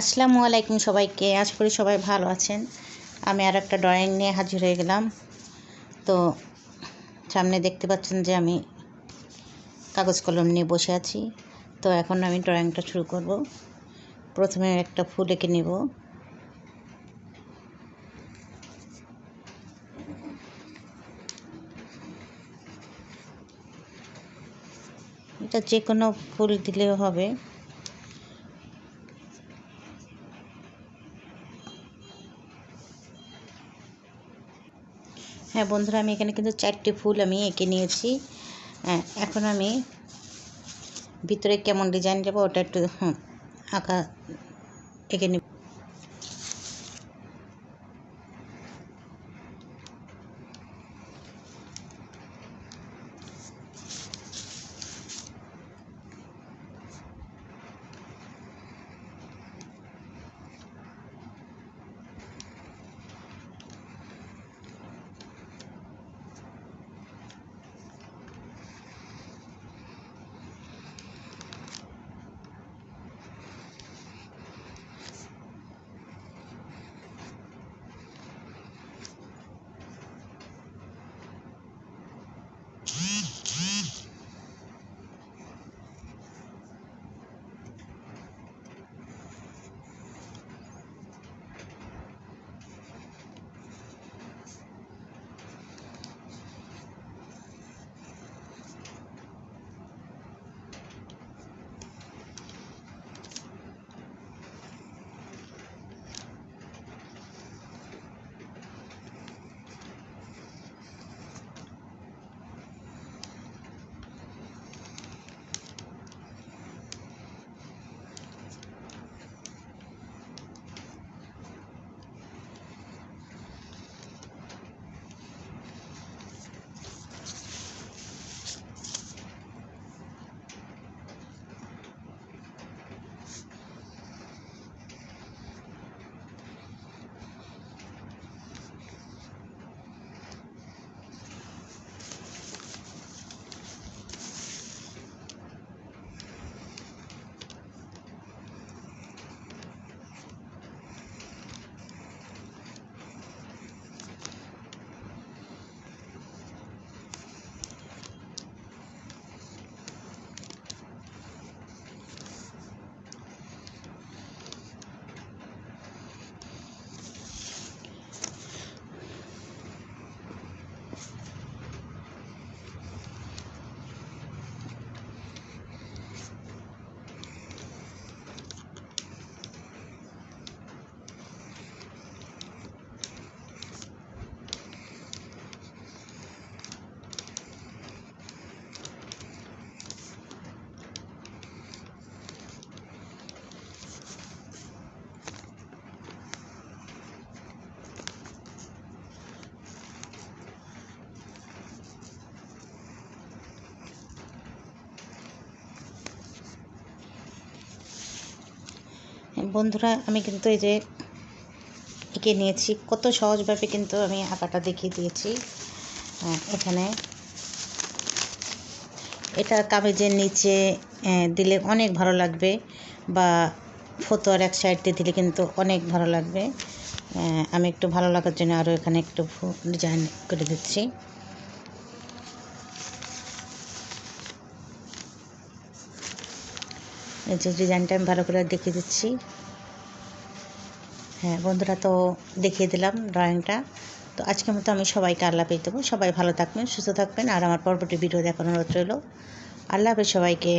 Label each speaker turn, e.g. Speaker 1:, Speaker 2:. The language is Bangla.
Speaker 1: আসসালামু আলাইকুম সবাইকে। আজ করি সবাই ভালো আছেন। আমি আর একটা ড্রয়িং নিয়ে হাজির হয়ে গেলাম। তো সামনে দেখতে পাচ্ছেন যে আমি কাগজ কলম নিয়ে বসে আছি। তো এখন আমি ড্রয়িংটা শুরু করব। প্রথমে একটা ফুল এঁকে নেব। এটা যে কোনো ফুল দিলেও হবে। হ্যাঁ বন্ধুরা, আমি এখানে কিন্তু চারটে ফুল আমি এঁকে নিয়েছি। হ্যাঁ এখন আমি ভিতরে কেমন ডিজাইন দেবো ওটা একটু আঁকা এঁকে নেব। বন্ধুরা, আমি কিন্তু এই যে এঁকে নিয়েছি। কত সহজভাবে কিন্তু আমি আঁকাটা দেখিয়ে দিয়েছি। এখানে। এটা কামিজের নিচে দিলে অনেক ভালো লাগবে বা ফতোয়ার এক সাইড দিয়ে দিলে কিন্তু অনেক ভালো লাগবে। আমি একটু ভালো লাগার জন্য আরও এখানে একটু ডিজাইন করে দিচ্ছি। এই যে ডিজাইনটা আমি ভালো করে দেখিয়ে দিচ্ছি। হ্যাঁ বন্ধুরা তো দেখিয়ে দিলাম ড্রয়িংটা তো আজকের মতো আমি সবাইকে আল্লাহ পেয়ে দেবো। সবাই ভালো থাকবেন, সুস্থ থাকবেন। আর আমার পরবর্তী ভিডিও দেখানোর রইল। আল্লাহ হাফেজ সবাইকে।